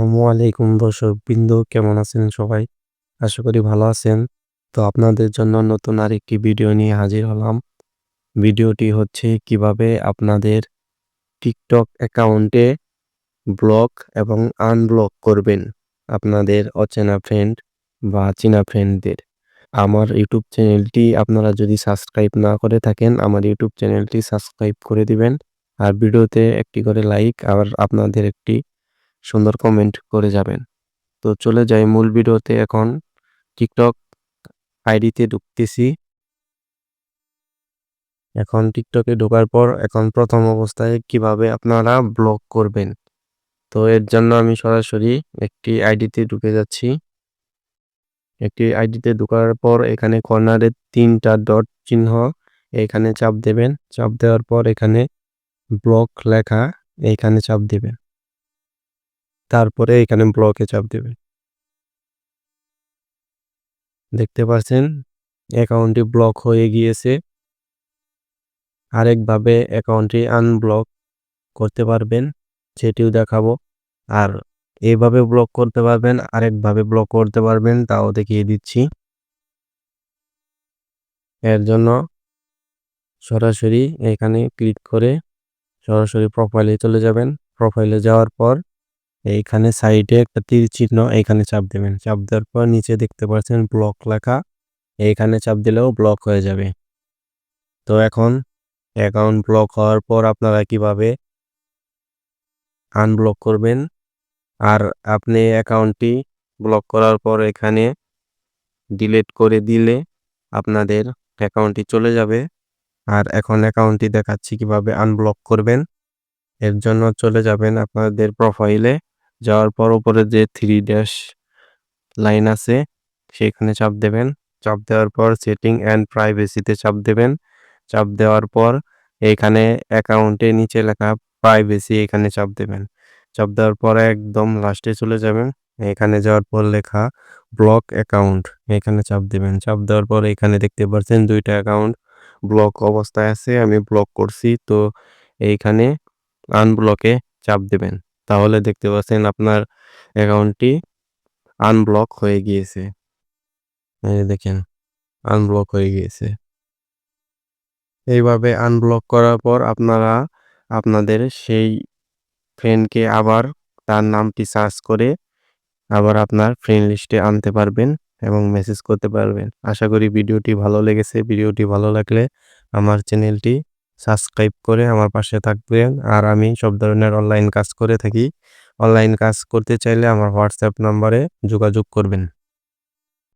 আসসালামু আলাইকুম দর্শক বিন্দু, কেমন আছেন সবাই? আশা করি ভালো আছেন। তো আপনাদের জন্য নতুন আরেকটি ভিডিও নিয়ে হাজির হলাম। ভিডিওটি হচ্ছে কীভাবে আপনাদের টিকটক অ্যাকাউন্টে ব্লক এবং আনব্লক করবেন আপনাদের অচেনা ফ্রেন্ড বা চেনা ফ্রেন্ডদের। আমার ইউটিউব চ্যানেলটি আপনারা যদি সাবস্ক্রাইব না করে থাকেন, আমার ইউটিউব চ্যানেলটি সাবস্ক্রাইব করে দিবেন। আর ভিডিওতে একটি করে লাইক আর আপনাদের একটি সুন্দর কমেন্ট করে যাবেন। তো চলে যাই মূল ভিডিওতে এখন। টিকটক আইডিতে ঢুকতেছি। এখন টিকটকে ঢোকার পর এখন প্রথম অবস্থায় কীভাবে আপনারা ব্লক করবেন। তো এর জন্য আমি সরাসরি একটি আইডিতে ঢুকে যাচ্ছি। একটি আইডিতে ঢোকার পর এখানে কর্নারে তিনটা ডট চিহ্ন, এখানে চাপ দেবেন। চাপ দেওয়ার পর এখানে ব্লক লেখা এইখানে চাপ দেবেন। তারপরে এখানে ব্লকে চাপ দেবেন দেখতে পাচ্ছেন অ্যাকাউন্টটি ব্লক হয়ে গিয়েছে। আরেকভাবে অ্যাকাউন্টটি আনব্লক করতে পারবেন, সেটিও দেখাবো। আর এইভাবে ব্লক করতে পারবেন, আরেকভাবে ব্লক করতে পারবেন, তাও দেখিয়ে দিচ্ছি। এর জন্য সরাসরি এখানে ক্লিক করে সরাসরি প্রোফাইলে চলে যাবেন। প্রোফাইলে যাওয়ার পর এইখানে সাইডে একটা তীর চিহ্ন, এইখানে চাপ দেবেন। চাপ দেওয়ার পর নিচে দেখতে পাচ্ছেন ব্লক লেখা, এইখানে চাপ দিলেও ব্লক হয়ে যাবে। তো এখন অ্যাকাউন্ট ব্লক হওয়ার পর আপনারা কীভাবে আনব্লক করবেন? আর আপনি অ্যাকাউন্টটি ব্লক করার পর এখানে ডিলিট করে দিলে আপনাদের অ্যাকাউন্টটি চলে যাবে। আর এখন অ্যাকাউন্টটি দেখাচ্ছি কীভাবে আনব্লক করবেন। এর জন্য চলে যাবেন আপনাদের প্রোফাইলে। যাওয়ার পর উপরে যে থ্রি ড্যাশ লাইন আছে, সেখানে চাপ দেবেন। চাপ দেওয়ার পর সেটিং অ্যান্ড প্রাইভেসিতে চাপ দেবেন। চাপ দেওয়ার পর এখানে অ্যাকাউন্টে নিচে লেখা প্রাইভেসি এখানে চাপ দেবেন। চাপ দেওয়ার পর একদম লাস্টে চলে যাবেন। এখানে যাওয়ার পর লেখা ব্লক অ্যাকাউন্ট এখানে চাপ দেবেন। চাপ দেওয়ার পর এখানে দেখতে পাচ্ছেন দুইটা অ্যাকাউন্ট ব্লক অবস্থায় আছে, আমি ব্লক করছি। তো এইখানে আনব্লকে চাপ দেবেন। তাহলে দেখতে পাচ্ছেন আপনার অ্যাকাউন্টটি আনব্লক হয়ে গিয়েছে। এই দেখেন, আনব্লক হয়ে গিয়েছে। এইভাবে আনব্লক করার পর আপনারা আপনাদের সেই ফ্রেন্ডকে আবার তার নামটি সার্চ করে আবার আপনার ফ্রেন্ড লিস্টে আনতে পারবেন এবং মেসেজ করতে পারবেন। আশা করি ভিডিওটি ভালো লেগেছে। ভিডিওটি ভালো লাগলে আমার চ্যানেলটি সাবস্ক্রাইব করে আমার পাশে থাকবেন। আর আমি সব ধরনের অনলাইন কাজ করে থাকি। অনলাইন কাজ করতে চাইলে আমার হোয়াটসঅ্যাপ নম্বরে যোগাযোগ করবেন।